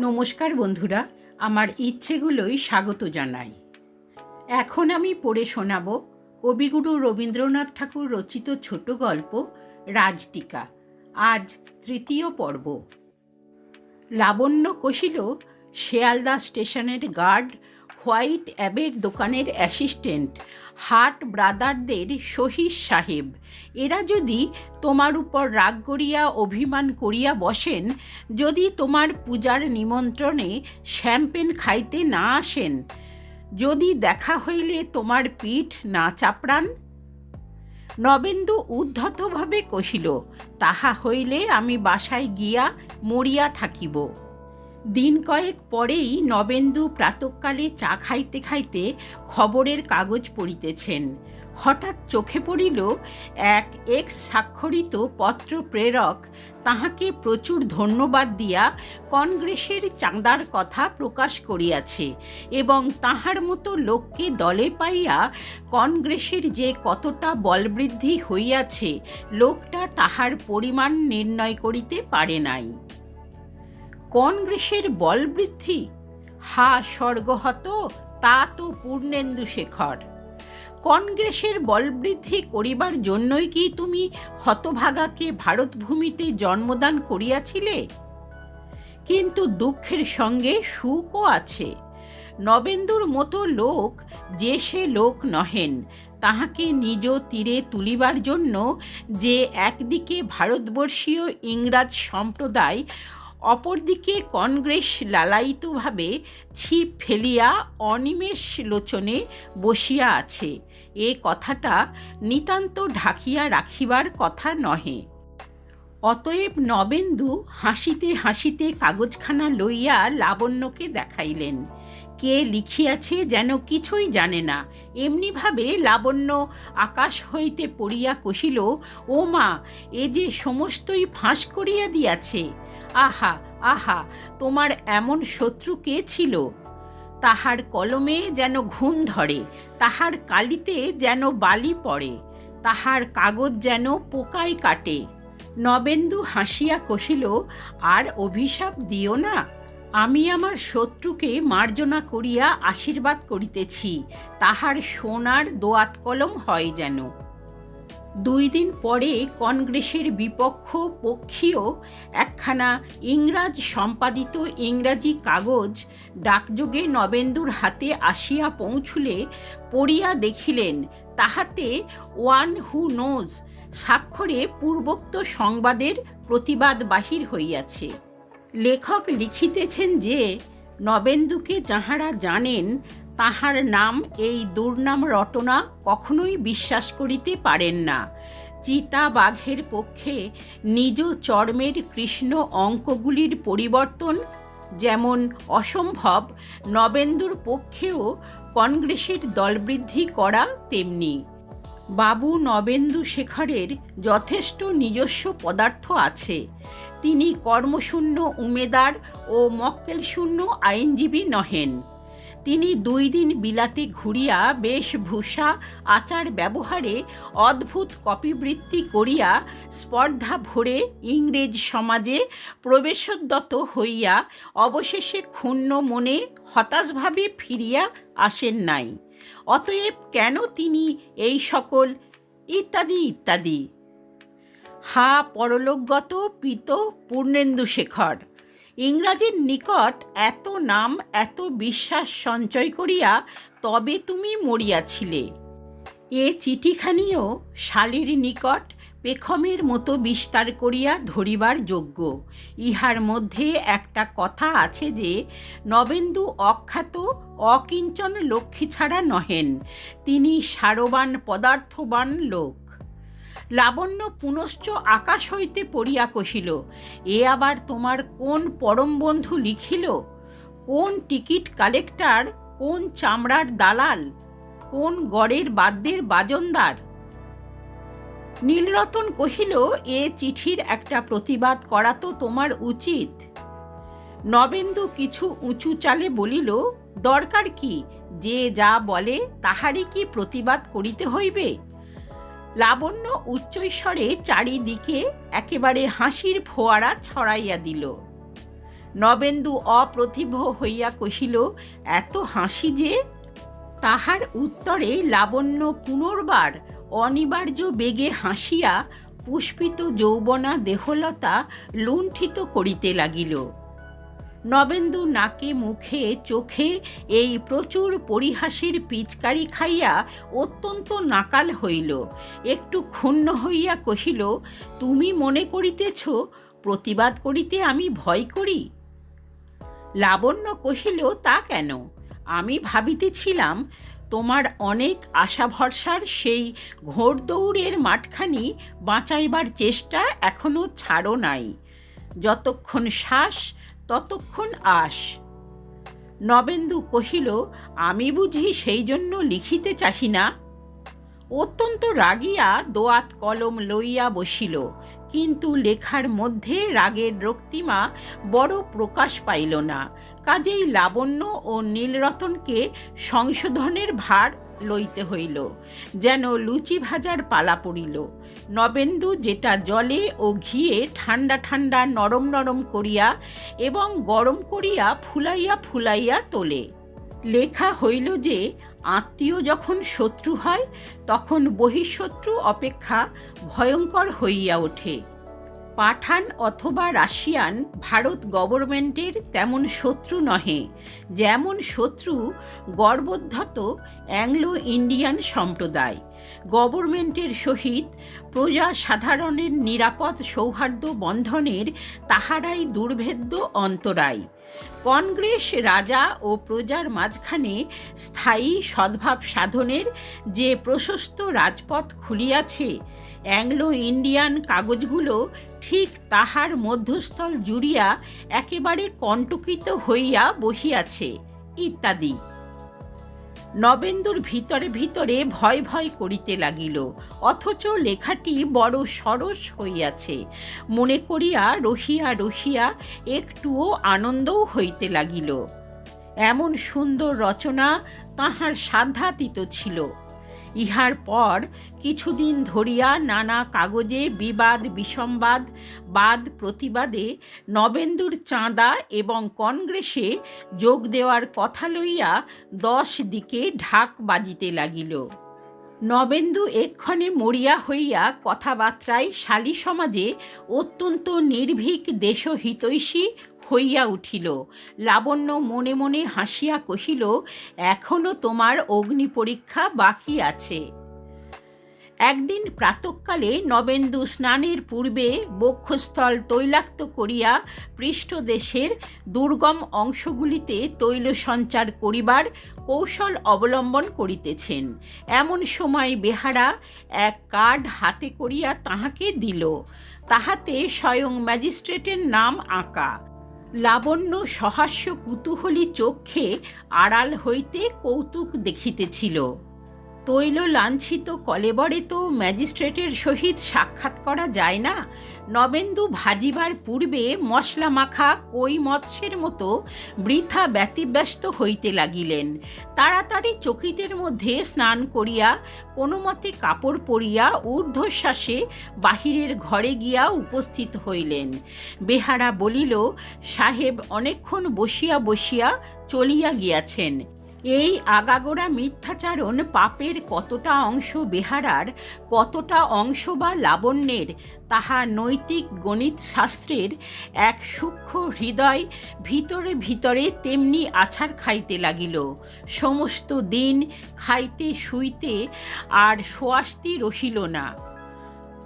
নমস্কার বন্ধুরা, আমার ইচ্ছেগুলোই স্বাগত জানাই। এখন আমি পড়ে শোনাব কবিগুরু রবীন্দ্রনাথ ঠাকুর রচিত ছোট গল্প, রাজটিকা। আজ তৃতীয় পর্ব। লাবণ্য কহিল, শেয়ালদা স্টেশনের গার্ড হোয়াইট অ্যাবের দোকানের অ্যাসিস্ট্যান্ট হাট ব্রাদারদের শহীদ সাহেব। এরা যদি তোমার উপর রাগ করিয়া, অভিমান করিয়া বসেন, যদি তোমার পূজার নিমন্ত্রণে শ্যাম্পেন খাইতে না আসেন, যদি দেখা হইলে তোমার পিঠ না চাপড়ান? নবেন্দু উদ্ধতভাবে কহিল, তাহা হইলে আমি বাসায় গিয়া মরিয়া থাকিব। দিন কয়েক পরেই নবেন্দু প্রাতকালে চা খাইতে খাইতে খবরের কাগজ পড়িতেছেন। হঠাৎ চোখে পড়িল, এক এক্স স্বাক্ষরিত পত্র প্রেরক তাহাকে প্রচুর ধন্যবাদ দিয়া কংগ্রেসের চাঁদার কথা প্রকাশ করিয়াছে এবং তাহার মতো লোককে দলে পাইয়া কংগ্রেসের যে কতটা বলবৃদ্ধি হইয়াছে, লোকটা তাহার পরিমাণ নির্ণয় করিতে পারে নাই। কংগ্রেসের বল বৃদ্ধি? হা স্বর্গহত, তা তো পূর্ণেন্দু শেখর। কংগ্রেসের বলবৃদ্ধি করিবার জন্যই কি তুমি হতভাগাকে ভারতভূমিতে জন্মদান করিয়াছিলে? কিন্তু দুঃখের সঙ্গে সুখও আছে। নবেন্দুর মতো লোক যে সে লোক নহেন, তাহাকে নিজ তীরে তুলিবার জন্য যে একদিকে ভারতবর্ষীয় ইংরাজ সম্প্রদায় অপরদিকে কংগ্রেস লালায়িতভাবে ছিপ ফেলিয়া অনিমেষ লোচনে বসিয়া আছে। এ কথাটা নিতান্ত ঢাকিয়া রাখিবার কথা নহে। অতএব নবেন্দু হাসিতে হাসিতে কাগজখানা লইয়া লাবণ্যকে দেখাইলেন। কে লিখিয়াছে যেন কিছুই জানে না। এমনিভাবে লাবণ্য আকাশ হইতে পড়িয়া কহিল, ও মা, এ যে সমস্তই ফাঁস করিয়া দিয়াছে। আহা আহা, তোমার এমন শত্রু কে ছিল? তাহার কলমে যেন ঘুম ধরে, তাহার কালিতে যেন বালি পড়ে, তাহার কাগজ যেন পোকায় কাটে। নবেন্দু হাসিয়া কহিল, আর অভিশাপ দিও না। আমি আমার শত্রুকে মার্জনা করিয়া আশীর্বাদ করিতেছি, তাহার সোনার দোয়াত কলম হয় যেন। দুই দিন পরে কংগ্রেসের বিপক্ষ পক্ষীয় একখানা ইংরাজ সম্পাদিত ইংরাজি কাগজ ডাকযোগে নবেন্দুর হাতে আসিয়া পৌঁছুলে পড়িয়া দেখিলেন, তাহাতে ওয়ান হু নোজ স্বাক্ষরে পূর্বোক্ত সংবাদের প্রতিবাদ বাহির হইয়াছে। লেখক লিখিতেছেন যে, নবেন্দুকে যাহারা জানেন, তাহার নাম এই দুর্নাম রটনা কখনোই বিশ্বাস করিতে পারেন না। চিতা বাঘের পক্ষে নিজ চর্মের কৃষ্ণ অঙ্কগুলির পরিবর্তন যেমন অসম্ভব, নবেন্দুর পক্ষেও কংগ্রেসের দলবৃদ্ধি করা তেমনি। বাবু নবেন্দু শেখরের যথেষ্ট নিজস্ব পদার্থ আছে। তিনি কর্মশূন্য উমেদার ও মক্কেলশূন্য আইনজীবী নহেন। তিনি দুই দিন বিলাতে ঘুরিয়া বেশভূষা আচার ব্যবহারে অদ্ভুত কপিবৃত্তি করিয়া স্পর্ধা ভরে ইংরেজ সমাজে প্রবেশোদ্যত হইয়া অবশেষে ক্ষুণ্ণ মনে হতাশভাবে ফিরিয়া আসেন নাই। অতএব কেন তিনি এই সকল ইত্যাদি ইত্যাদি? হা পরলোকগত পিত পূর্ণেন্দু শেখর। ইংরাজের নিকট এত নাম, এত বিশ্বাস সঞ্চয় করিয়া তবে তুমি মরিয়াছিলে। এ চিঠিখানিও শালীর নিকট পেখমের মতো বিস্তার করিয়া ধরিবার যোগ্য। ইহার মধ্যে একটা কথা আছে যে, নবেন্দু অখ্যাত, অকিঞ্চন লক্ষ্মী ছাড়া নহেন। তিনি সারবান পদার্থবান লোক। লাবণ্য পুনশ্চ আকাশ হইতে পড়িয়া কহিল, এ আবার তোমার কোন পরম বন্ধু লিখিল? কোন টিকিট কালেক্টর? কোন চামড়ার দালাল? কোন গড়ের বাদ্যের বাজনদার? নীলরতন কহিল, এ চিঠির একটা প্রতিবাদ করা তো তোমার উচিত। নবেন্দু কিছু উঁচু চালে বলিল, দরকার কি? যে যা বলে তাহারই কি প্রতিবাদ করিতে হইবে? লাবণ্য উচ্চৈস্বরে চারিদিকে একেবারে হাসির ফোয়ারা ছড়াইয়া দিল। নবেন্দু অপ্রতিভ হইয়া কহিল, এত হাসি যে? তাহার উত্তরে লাবণ্য পুনর্বার অনিবার্য বেগে হাসিয়া পুষ্পিত যৌবনা দেহলতা লুণ্ঠিত করিতে লাগিল। নবেন্দু নাকে মুখে চোখে এই প্রচুর পরিহাসের পিচকারি খাইয়া অত্যন্ত নাকাল হইল। একটু ক্ষুণ্ণ হইয়া কহিল, তুমি মনে করিতেছ, প্রতিবাদ করিতে আমি ভয় করি? লাবণ্য কহিল, তা কেন? আমি ভাবিতেছিলাম, তোমার অনেক আশা ভরসার সেই ঘোড়দৌড়ের মাঠখানি বাঁচাইবার চেষ্টা এখনও ছাড়ো নাই। যতক্ষণ শ্বাস ততক্ষণ আস। নবেন্দু কহিল, আমি বুঝি সেই জন্য লিখিতে চাহি না? অত্যন্ত রাগিয়া দোয়াত কলম লইয়া বসিল, কিন্তু লেখার মধ্যে রাগের রক্তিমা বড় প্রকাশ পাইল না। কাজেই লাবণ্য ও নীলরতনকে সংশোধনের ভার লইতে হইল। যেন লুচি ভাজার পালা পড়িল। নবেন্দু যেটা জলে ও ঘিয়ে ঠান্ডা ঠান্ডা নরম নরম করিয়া এবং গরম করিয়া ফুলাইয়া ফুলাইয়া তোলে। লেখা হইল যে, আত্মীয় যখন শত্রু হয়, তখন বহিঃশত্রু অপেক্ষা ভয়ঙ্কর হইয়া ওঠে। পাঠান অথবা রাশিয়ান, ভারত গভর্নমেন্টের তেমন শত্রু নহে। যেমন শত্রু গর্বোদ্ধত অ্যাংলো ইন্ডিয়ান সম্প্রদায়। গভর্নমেন্টের সহিত প্রজা সাধারণের নিরাপদ সৌহার্দ্য বন্ধনের তাহারাই দুর্ভেদ্য অন্তরায়। কংগ্রেস রাজা ও প্রজার মাঝখানে স্থায়ী সদ্ভাব সাধনের যে প্রশস্ত রাজপথ খুলিয়াছে, অ্যাংলো ইন্ডিয়ান কাগজগুলো ঠিক তাহার মধ্যস্থল জুড়িয়া একেবারে কণ্টকিত হইয়া বহিয়াছে, ইত্যাদি। নবেন্দুর ভিতরে ভিতরে ভয় ভয় করিতে লাগিল। অথচ লেখাটি বড় সরস হইয়াছে। মনে করিয়া রহিয়া রহিয়া একটুও আনন্দও হইতে লাগিল। এমন সুন্দর রচনা তাহার সাধ্যাতীত ছিল। ইহার পর কিছুদিন ধরিয়া নানা কাগজে বিবাদ বিসম্বাদ বাদ প্রতিবাদে নবেন্দুর চাঁদা এবং কংগ্রেসে যোগ দেওয়ার কথা লইয়া দশ দিকে ঢাক বাজিতে লাগিল। নবেন্দু এক্ষণে মরিয়া হইয়া কথাবার্তায় শালী সমাজে অত্যন্ত নির্ভীক দেশহিতৈষী হইয়া উঠিল। লাবণ্য মনে মনে হাসিয়া কহিল, এখনও তোমার অগ্নি পরীক্ষা বাকি আছে। একদিন প্রাতকালে নবেন্দু স্নানের পূর্বে বক্ষস্থল তৈলাক্ত করিয়া পৃষ্ঠদেশের দুর্গম অংশগুলিতে তৈল সঞ্চার করিবার কৌশল অবলম্বন করিতেছেন। এমন সময় বেহারা এক কার্ড হাতে করিয়া তাহাকে দিল। তাহাতে স্বয়ং ম্যাজিস্ট্রেটের নাম আঁকা। লাবণ্য সহাস্য কুতূহলী চক্ষে আড়াল হইতে কৌতুক দেখিতেছিল। তৈল লাঞ্ছিত কলেবরে তো ম্যাজিস্ট্রেটের সহিত সাক্ষাৎ করা যায় না। নবেন্দু ভাজিবার পূর্বে মশলা মাখা কই মৎস্যের মতো বৃথা ব্যতিব্যস্ত হইতে লাগিলেন। তাড়াতাড়ি চকিতের মধ্যে স্নান করিয়া কোনো মতে কাপড় পরিয়া ঊর্ধ্বশ্বাসে বাহিরের ঘরে গিয়া উপস্থিত হইলেন। বেহারা বলিল, সাহেব, অনেকক্ষণ বসিয়া বসিয়া চলিয়া গিয়াছেন। এই আগাগোড়া মিথ্যাচারণ পাপের কতটা অংশ বেহারার, কতটা অংশ বা লাবণ্যের, তাহা নৈতিক গণিত শাস্ত্রের এক সূক্ষ্ম হৃদয় ভিতরে ভিতরে তেমনি আছাড় খাইতে লাগিল। সমস্ত দিন খাইতে, শুইতে আর সোয়াস্তি রহিল না।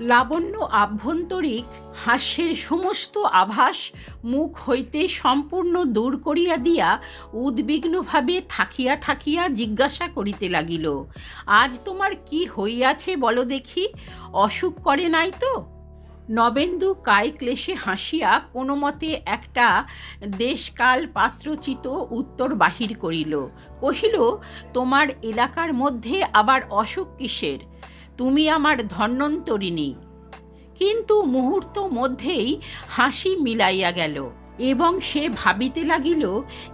লাবণ্য আভ্যন্তরিক হাস্যের সমস্ত আভাস মুখ হইতে সম্পূর্ণ দূর করিয়া দিয়া উদ্বিগ্নভাবে থাকিয়া থাকিয়া জিজ্ঞাসা করিতে লাগিল, আজ তোমার কি হইয়াছে বলো দেখি, অসুখ করে নাই তো? নবেন্দু কায় ক্লেশে হাসিয়া কোনো মতে একটা দেশকাল পাত্রচিত উত্তর বাহির করিল, কহিল, তোমার এলাকার মধ্যে আবার অসুখ কিসের? তুমি আমার ধন্বন্তরিণী কিন্তু মুহূর্ত মধ্যেই হাসি মিলাইয়া গেল এবং সে ভাবিতে লাগিল,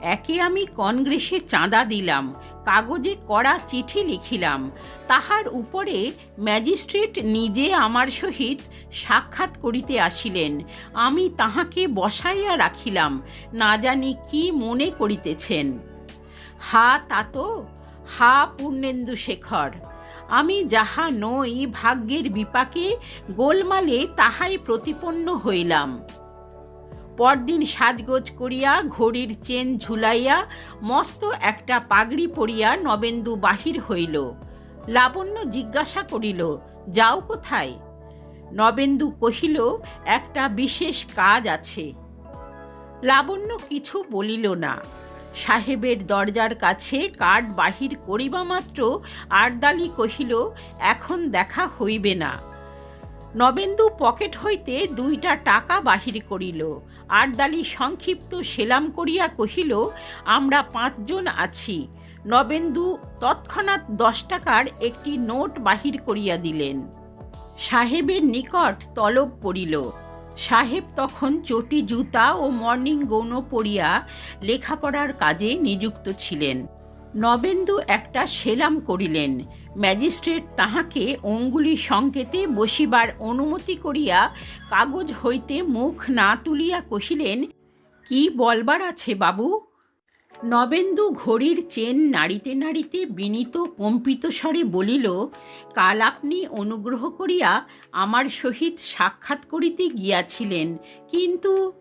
একে আমি কংগ্রেসে চাঁদা দিলাম, কাগজে কড়া চিঠি লিখিলাম। তাহার উপরে ম্যাজিস্ট্রেট নিজে আমার সহিত সাক্ষাৎ করিতে আসিলেন। আমি তাহাকে বসাইয়া রাখিলাম, না জানি কি মনে করিতেছেন। হা তাতো হা পূর্ণেন্দু শেখর আমি যাহা নই ভাগ্যের বিপাকে গোলমালে তাহাই প্রতিপন্ন হইলাম। পরদিন সাজগোজ করিয়া ঘড়ির চেন ঝুলাইয়া মস্ত একটা পাগড়ি পরিয়া নবেন্দু বাহির হইল। লাবণ্য জিজ্ঞাসা করিল, যাও কোথায়? নবেন্দু কহিল, একটা বিশেষ কাজ আছে। লাবণ্য কিছু বলিল না। সাহেবের দরজার কাছে কার্ড বাহির করিবা মাত্র আরদালি কহিল, এখন দেখা হইবে না। নবেন্দু পকেট হইতে দুইটা টাকা বাহির করিল। আরদালি সংক্ষিপ্ত সেলাম করিয়া কহিল, আমরা পাঁচজন আছি। নবেন্দু তৎক্ষণাৎ দশ টাকার একটি নোট বাহির করিয়া দিলেন। সাহেবের নিকট তলব পড়িল। সাহেব তখন চটি জুতা ও মর্নিং গৌন পড়িয়া লেখাপড়ার কাজে নিযুক্ত ছিলেন। নবেন্দু একটা সেলাম করিলেন। ম্যাজিস্ট্রেট তাহাকে অঙ্গুলি সংকেতে বসিবার অনুমতি করিয়া কাগজ হইতে মুখ না তুলিয়া কহিলেন, কি বলবার আছে বাবু? নবেন্দু ঘড়ির চেন নাড়িতে নাড়িতে বিনীত কম্পিত স্বরে বলিল, কাল আপনি অনুগ্রহ করিয়া আমার সহিত সাক্ষাৎ করিতে গিয়াছিলেন। কিন্তু